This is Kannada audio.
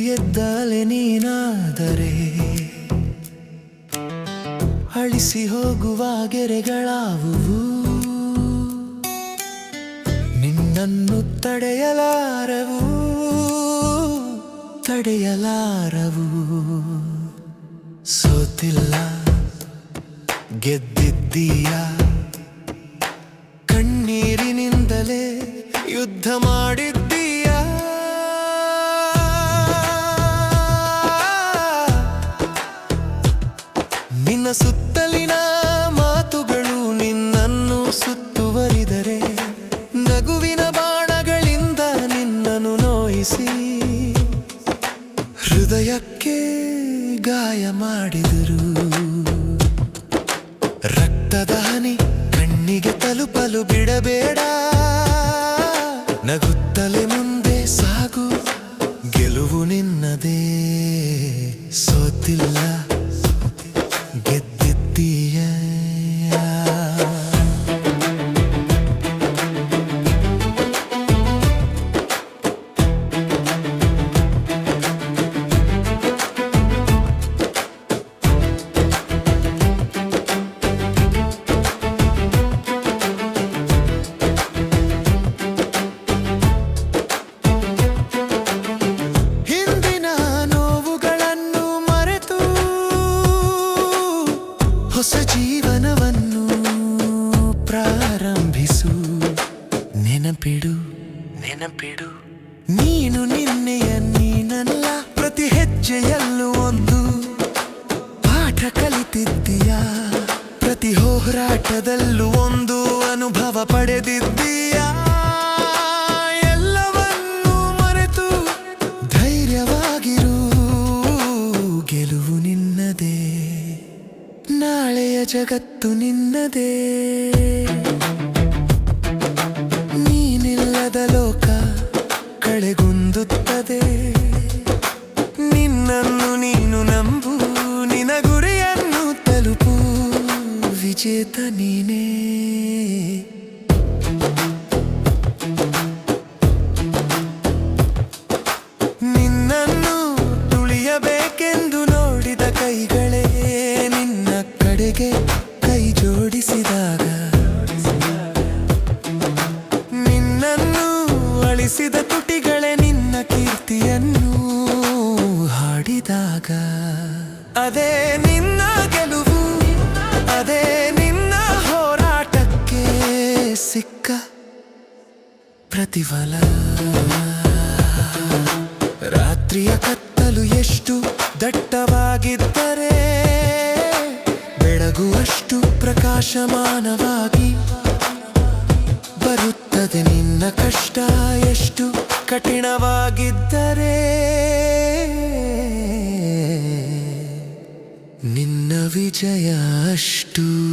ಮೊದಲೇ ನೀನಾದರೆ ಅಳಿಸಿ ಹೋಗುವ ಗೆರೆಗಳಾವುವು? ನಿನ್ನನ್ನು ತಡೆಯಲಾರವು? ತಡೆಯಲಾರವು? ಸೋತಿಲ್ಲ ಗೆದ್ದಿದ್ದೀಯ? ಕಣ್ಣೀರಿನಿಂದಲೇ ಯುದ್ಧ ನೋಯಿಸಿ ಹೃದಯಕ್ಕೆ ಗಾಯ ಮಾಡಿದರು. ರಕ್ತದ ಹನಿ ಕಣ್ಣಿಗೆ ತಲುಪಲು ಬಿಡಬೇಡ. ನಗುತ್ತಲೇ ಮುಂದೆ ಸಾಗು, ಗೆಲುವು ನಿನ್ನದೇ. ಸೋತಿಲ್ಲ, ಗೆದ್ದಿದ್ದೀಯ? ಹೊಸ ಜೀವನವನ್ನು ಪ್ರಾರಂಭಿಸು. ನೆನಪಿಡು ನೆನಪಿಡು. ನೀನು ನಿನ್ನೆಯ ನೀನಲ್ಲ ಪ್ರತಿ ಹೆಜ್ಜೆಯಲ್ಲೂ ಒಂದು ಜಗತ್ತು ನಿನ್ನದೇ. ನೀನಿಲ್ಲದ ಲೋಕ ಕಳೆಗುಂದುತ್ತದೆ ನಿನ್ನನ್ನು ನೀನು ನಂಬು ನಿನ ಗುರಿಯನ್ನು ತಲುಪು. ವಿಜೇತ ನೀನೇ. ನಿನ್ನನ್ನು ತುಳಿಯಬೇಕೆಂದು ನೋಡಿದ ಕೈಗಳೇ ಅಳಿಸಿದ ತುಟಿಗಳೇ ನಿನ್ನ ಕೀರ್ತಿಯನ್ನು ಹಾಡಿದಾಗ. ಅದೇ ನಿನ್ನ ಗೆಲುವು, ಅದೇ ನಿನ್ನ ಹೋರಾಟಕ್ಕೆ ಸಿಕ್ಕ ಪ್ರತಿಫಲ. ರಾತ್ರಿಯ ಕತ್ತಲು ಎಷ್ಟು ದಟ್ಟವಾಗಿದ್ದರೆ, ಬೆಳಗುವಷ್ಟು ಪ್ರಕಾಶಮಾನವಾಗಿ ಬರುತ್ತದೆ ನಿನ್ನ ಕಷ್ಟ. ಎಷ್ಟು ಕಠಿಣವಾಗಿದ್ದರೆ ನಿನ್ನ ವಿಜಯ ಅಷ್ಟು.